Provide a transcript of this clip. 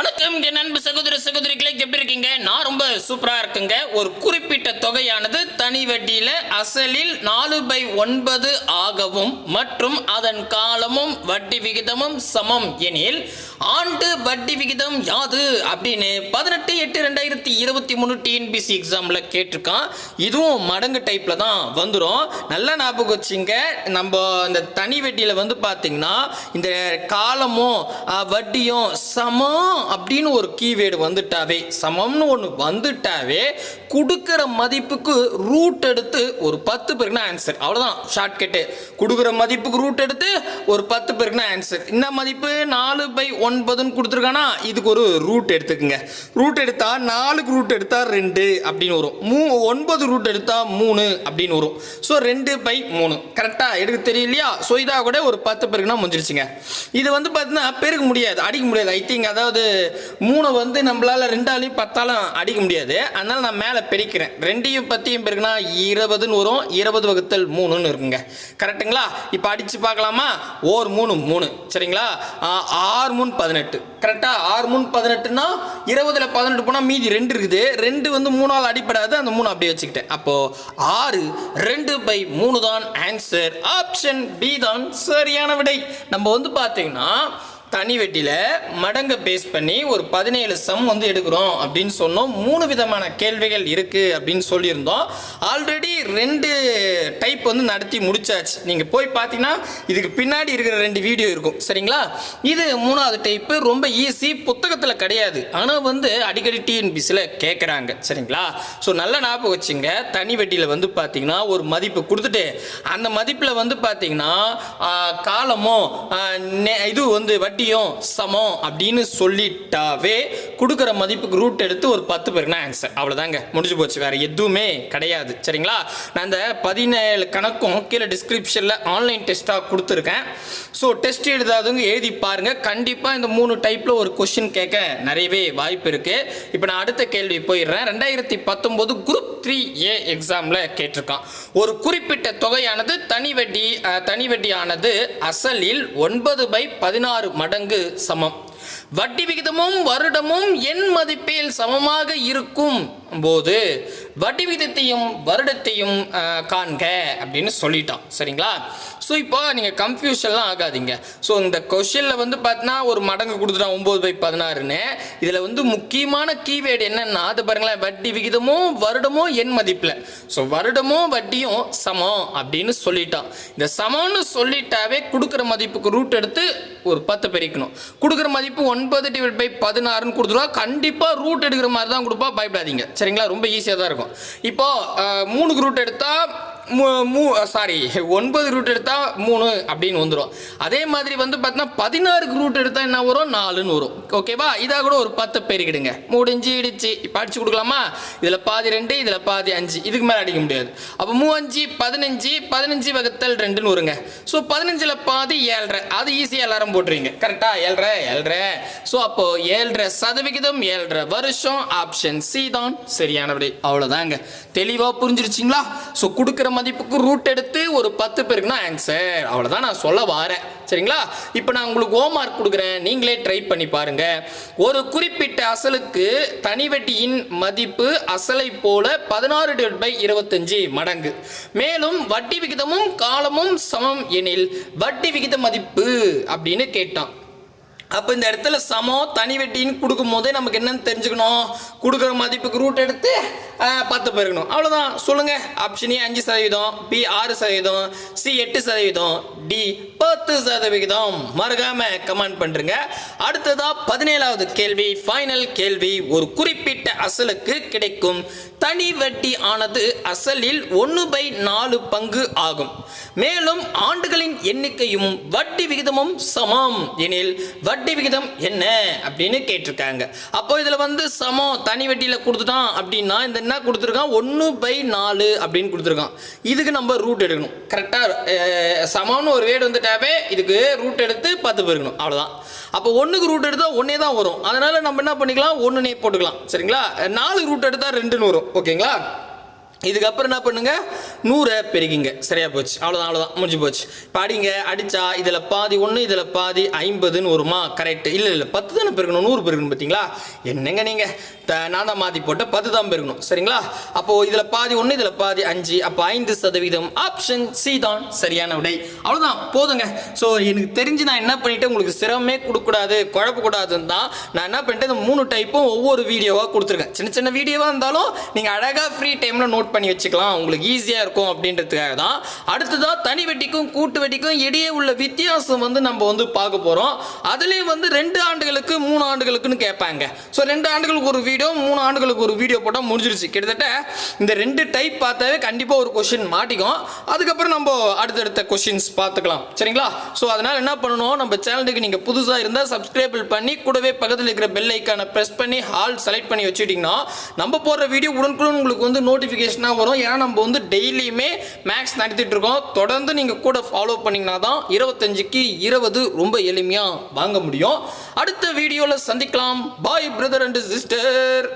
வணக்கம் என் அன்பு சகோதர சகோதரிகளை எப்படி இருக்கீங்க? நான் ரொம்ப சூப்பரா இருக்குங்க. ஒரு குறிப்பிட்ட தொகையானது தனி வட்டியில அசலில் நாலு பை ஒன்பது ஆகவும் மற்றும் அதன் காலமும் வட்டி விகிதமும் சமம் எனில் ஆண்டு வட்டி விகிதம் யாது அப்படின்னு பதினெட்டு எட்டு ரெண்டாயிரத்தி இருபத்தி மூணு டிஎன்பிசி எக்ஸாம்ல கேட்டிருக்கான். இதுவும் மடங்கு டைப்ல தான் வந்துடும் நல்லா ஞாபகம் வச்சுங்க. நம்ம இந்த தனி வட்டியில வந்து பாத்தீங்கன்னா இந்த காலமும் வட்டியும் சமம் அப்படின்னு ஒரு கீவேர்டு வந்துட்டாவே சமம்னு ஒன்று வந்துட்டாவே கொடுக்குற மதிப்புக்கு ரூட் எடுத்து ஒரு பத்து பேருக்குனா ஆன்சர் அவ்வளோதான் ஷார்ட்கட்டு கொடுக்குற மதிப்புக்கு ரூட் எடுத்து ஒரு பத்து பேருக்குனா ஆன்சர் இந்த மதிப்பு? நாலு பை ஒன்பதுன்னு கொடுத்துருக்கானா? இதுக்கு ஒரு ரூட் எடுத்துக்குங்க. ரூட் எடுத்தால் நாலுக்கு ரூட் எடுத்தால் ரெண்டு அப்படின்னு வரும். மூ ஒன்பது ரூட் எடுத்தால் மூணு அப்படின்னு வரும். ஸோ ரெண்டு பை மூணு. கரெக்டாக எடுக்க தெரியலையா? ஸோ இதாக கூட ஒரு பத்து பேருக்குனா முடிஞ்சிருச்சுங்க. இது வந்து பார்த்தீங்கன்னா பெருக்க முடியாது. அடிக்க முடியாது. ஐ திங்க் அதாவது மூணு வந்து நம்மளால் ரெண்டாலையும் பத்தாலும் அடிக்க முடியாது. அதனால் நான் மேலே பெருக்கிறேன். ரெண்டையும் பற்றியும் பெருக்குனா இருபதுன்னு வரும் இருபது வகுத்தல் மூணுன்னு இருக்குங்க. கரெக்ட்டுங்களா இப்போ அடித்து பார்க்கலாமா? ஓர் மூணு மூணு. சரிங்களா? ஆறு மூணு பதினெட்டு. கரெக்டாக ஆறு மூணு பதினெட்டுன்னா இருபதில் பதினெட்டு போனால் மீதி ரெண்டு இருக்குது. ரெண்டு வந்து மூணால் அடிப்படாது அந்த மூணு அப்படியே வச்சுக்கிட்டேன். அப்போது ஆறு ரெண்டு பை மூணு தான் ஆன்சர் ஆப்ஷன் பி தான் சரியான விடை. நம்ம வந்து பார்த்தீங்கன்னா தனி வெட்டியில் மடங்கை பேஸ் பண்ணி ஒரு பதினேழு சம் வந்து எடுக்கிறோம் அப்படின்னு சொன்னோம். மூணு விதமான கேள்விகள் இருக்குது அப்படின்னு சொல்லியிருந்தோம். ஆல்ரெடி ரெண்டு டைப் வந்து நடத்தி முடிச்சாச்சு. நீங்கள் போய் பார்த்தீங்கன்னா இதுக்கு பின்னாடி இருக்கிற ரெண்டு வீடியோ இருக்கும். சரிங்களா? இது மூணாவது டைப்பு ரொம்ப ஈஸி புத்தகத்தில் கிடையாது. ஆனால் வந்து அடிக்கடி டிஎன்பிசியில் கேட்குறாங்க சரிங்களா? ஸோ நல்ல ஞாபகம் வச்சுங்க. தனி வெட்டியில் வந்து பார்த்தீங்கன்னா ஒரு மதிப்பு கொடுத்துட்டு அந்த மதிப்பில் வந்து பார்த்தீங்கன்னா காலமும் இது வந்து வட்டி வட்டியும் சமம் அப்படின்னு சொல்லிட்டாவே கொடுக்குற மதிப்புக்கு ரூட் எடுத்து ஒரு பத்து பேருக்குனா ஆன்சர் அவ்வளோதாங்க முடிஞ்சு போச்சு. வேற எதுவுமே கிடையாது. சரிங்களா? நான் அந்த பதினேழு கணக்கும் கீழே டிஸ்கிரிப்ஷனில் ஆன்லைன் டெஸ்ட்டாக கொடுத்துருக்கேன். ஸோ டெஸ்ட் எழுதாதவங்க எழுதி பாருங்க. கண்டிப்பாக இந்த மூணு டைப்பில் ஒரு கொஷின் கேட்க நிறையவே வாய்ப்பு இருக்கு. இப்போ நான் அடுத்த கேள்வி போயிடுறேன். ரெண்டாயிரத்தி பத்தொம்போது குரூப் த்ரீ ஏ எக்ஸாமில் கேட்டிருக்கான். ஒரு குறிப்பிட்ட தொகையானது தனி வட்டி தனி வட்டியானது அசலில் ஒன்பது பை பதினாறு மடங்கு சமம். வட்டி விகிதமும் வருடமும் எண் மதிப்பில் சமமாக இருக்கும். போது வட்டி விகிதத்தையும் வருடத்தையும் காண்க அப்படின்னு சொல்லிட்டான். சரிங்களா? ஸோ இப்போ நீங்கள் கன்ஃபியூஷன்லாம் ஆகாதீங்க. ஸோ இந்த கொஷனில் வந்து பார்த்தீங்கன்னா ஒரு மடங்கு கொடுத்துட்டான் ஒம்பது பை பதினாறுன்னு. இதில் வந்து முக்கியமான கீவேர்டு என்னென்னா அது பாருங்களேன் வட்டி விகிதமும் வருடமும் எண் மதிப்பில். ஸோ வருடமும் வட்டியும் சமம் அப்படின்னு சொல்லிட்டான். இந்த சமம்னு சொல்லிட்டாவே கொடுக்குற மதிப்புக்கு ரூட் எடுத்து ஒரு பத்து பெருக்கணும். கொடுக்குற மதிப்பு ஒன்பது டிவைட் பை பதினாறுன்னு கொடுத்துருவா கண்டிப்பாக ரூட் எடுக்கிற மாதிரி தான் கொடுப்பா பயப்படாதீங்க. சரிங்களா? ரொம்ப ஈஸியாக தான் இருக்கும். இப்போ மூணு மூணுக்கு ரூட் எடுத்தால் மூ சாரி ஒன்பது ரூட் எடுத்தால் மூணு அப்படின்னு வந்துடும் அதே மாதிரி வந்து பார்த்தீங்கன்னா பதினாறுக்கு ரூட் எடுத்தால் என்ன வரும்? நாலுன்னு வரும். ஓகேவா இதாக கூட ஒரு பத்து பெருக்கிடுங்க முடிஞ்சிடுச்சு இப்போ அடிச்சு கொடுக்கலாமா? இதில் பாதி ரெண்டு இதில் பாதி அஞ்சு. இதுக்கு மேலே அடிக்க முடியாது. அப்போ மூவஞ்சு பதினஞ்சு பதினஞ்சு வகுத்தல் ரெண்டுன்னு வருங்க. ஸோ பதினஞ்சில் பாதி ஏழ்ரை. அது ஈஸியாக எல்லாரும் போட்டுருவீங்க. கரெக்டாக ஏழ்ரை ஏழ்ரை. ஸோ அப்போது ஏழ்ரை சதவிகிதம் ஏழ்ரை வருஷம். ஆப்ஷன் சி தான். சரியான அவ்வளோதாங்க தெளிவாக புரிஞ்சிருச்சிங்களா? ஸோ கொடுக்குற மதிப்புக்கு ரூட் எடுத்து ஒரு பத்து பேருக்குனா ஆன்சர் அவ்வளோதான் நான் சொல்ல வரேன். சரிங்களா? இப்போ நான் உங்களுக்கு ஹோம் மார்க் கொடுக்குறேன். நீங்களே ட்ரை பண்ணி பாருங்க. ஒரு குறிப்பிட்ட அசலுக்கு தனி வட்டியின் மதிப்பு அசலை போல பதினாறு டிவைட் பை இருபத்தஞ்சு மடங்கு. மேலும் வட்டி விகிதமும் காலமும் சமம் எனில் வட்டி விகித மதிப்பு அப்படின்னு கேட்டான். அப்போ இந்த இடத்துல சமம் தனி வெட்டின்னு கொடுக்கும் போதே நமக்கு என்னன்னு தெரிஞ்சுக்கணும்? கொடுக்குற மதிப்புக்கு ரூட் எடுத்து பத்து பெருக்கணும். அவ்வளோதான் சொல்லுங்க. ஆப்ஷன் ஏ அஞ்சு சதவீதம் பி ஆறு சதவீதம் சி எட்டு சதவீதம் டி பத்து சதவிகிதம் மறக்காம கமெண்ட் பண்ணுறங்க அடுத்ததா பதினேழாவது கேள்வி ஃபைனல் கேள்வி. ஒரு குறிப்பிட்ட அசலுக்கு கிடைக்கும் தனி வட்டி ஆனது அசலில் ஒன்று பை நாலு பங்கு ஆகும். மேலும் ஆண்டுகளின் எண்ணிக்கையும் வட்டி விகிதமும் சமம். எனில் வட்டி வட்டி விகிதம் என்ன அப்படின்னு கேட்டிருக்காங்க. அப்போ இதில் வந்து சமம். தனி வட்டியில் கொடுத்துட்டான் அப்படின்னா இந்த என்ன கொடுத்துருக்கான்? ஒன்று பை நாலு அப்படின்னு கொடுத்துருக்கான். இதுக்கு நம்ம ரூட் எடுக்கணும். கரெக்டாக சமம்னு ஒரு வேடு வந்துட்டாவே இதுக்கு ரூட் எடுத்து பத்து பெருக்கணும் அவ்வளோதான் அப்போ ஒன்றுக்கு ரூட் எடுத்தால் ஒன்றே தான் வரும். அதனால் நம்ம என்ன பண்ணிக்கலாம்? ஒன்றுனே போட்டுக்கலாம். சரிங்களா? நாலு ரூட் எடுத்தால் ரெண்டுன்னு வரும். ஓகேங்களா? இதுக்கப்புறம் என்ன பண்ணுங்க? நூறை பெருகிங்க. சரியா போச்சு. அவ்வளோதான் அவ்வளோதான் முடிஞ்சு போச்சு. படிங்க அடிச்சா இதில் பாதி ஒன்று இதில் பாதி ஐம்பதுன்னு வருமா? கரெக்ட் இல்லை இல்லை பத்து தானே பெருக்கணும் நூறு பெருக்கணும் பார்த்தீங்களா என்னங்க நீங்கள் த நான் தான் மாற்றி போட்ட பத்து தான் பெருக்கணும் சரிங்களா? அப்போது இதில் பாதி ஒன்று இதில் பாதி அஞ்சு. அப்போ ஐந்து சதவீதம். ஆப்ஷன் சி தான் சரியான விடை. அவ்வளோதான் போதுங்க. ஸோ எனக்கு தெரிஞ்சு நான் என்ன பண்ணிட்டேன்? உங்களுக்கு சிரமமே கொடுக்கக்கூடாது குழப்பக்கூடாதுன்னு தான் நான் என்ன பண்ணிட்டேன்? இந்த மூணு டைப்பும் ஒவ்வொரு வீடியோவாக கொடுத்துருக்கேன். சின்ன சின்ன வீடியோவாக இருந்தாலும் நீங்கள் அழகாக ஃப்ரீ டைமில் நோட் பண்ணி வச்சுக்கலாம். உங்களுக்கு ஈஸியாக இருக்கும் அப்படின்றதுக்காக தான். அடுத்ததாக தனி வெட்டிக்கும் கூட்டு வெட்டிக்கும் இடையே உள்ள வித்தியாசம் வந்து நம்ம வந்து பார்க்க போகிறோம் அதுலேயும் வந்து ரெண்டு ஆண்டுகளுக்கு மூணு ஆண்டுகளுக்குன்னு கேட்பாங்க. ஸோ ரெண்டு ஆண்டுகளுக்கு ஒரு வீடியோ மூணு ஆண்டுகளுக்கு ஒரு வீடியோ போட்டால் முடிஞ்சிருச்சு. கிட்டத்தட்ட இந்த ரெண்டு டைப் பார்த்தாவே கண்டிப்பாக ஒரு கொஷின் மாட்டிக்கும். அதுக்கப்புறம் நம்ம அடுத்தடுத்த கொஷின்ஸ் பார்த்துக்கலாம். சரிங்களா? ஸோ அதனால் என்ன பண்ணணும்? நம்ம சேனலுக்கு நீங்கள் புதுசாக இருந்தால் சப்ஸ்கிரைபிள் பண்ணி கூடவே பக்கத்தில் இருக்கிற பெல் ஐக்கானை ப்ரெஸ் பண்ணி ஹால் செலக்ட் பண்ணி வச்சுட்டிங்கன்னா நம்ம போடுற வீடியோ உடனுக்குடன் உங்களுக்கு வந்து நோட்டிஃபிகேஷன் நோட்டிஃபிகேஷனாக வரும். ஏன்னா நம்ம வந்து டெய்லியுமே மேக்ஸ் நடத்திட்டு இருக்கோம். தொடர்ந்து நீங்கள் கூட ஃபாலோ பண்ணிங்கன்னா தான் இருபத்தஞ்சுக்கு இருபது ரொம்ப எளிமையாக வாங்க முடியும். அடுத்த வீடியோவில் சந்திக்கலாம். பாய் பிரதர் அண்ட் சிஸ்டர்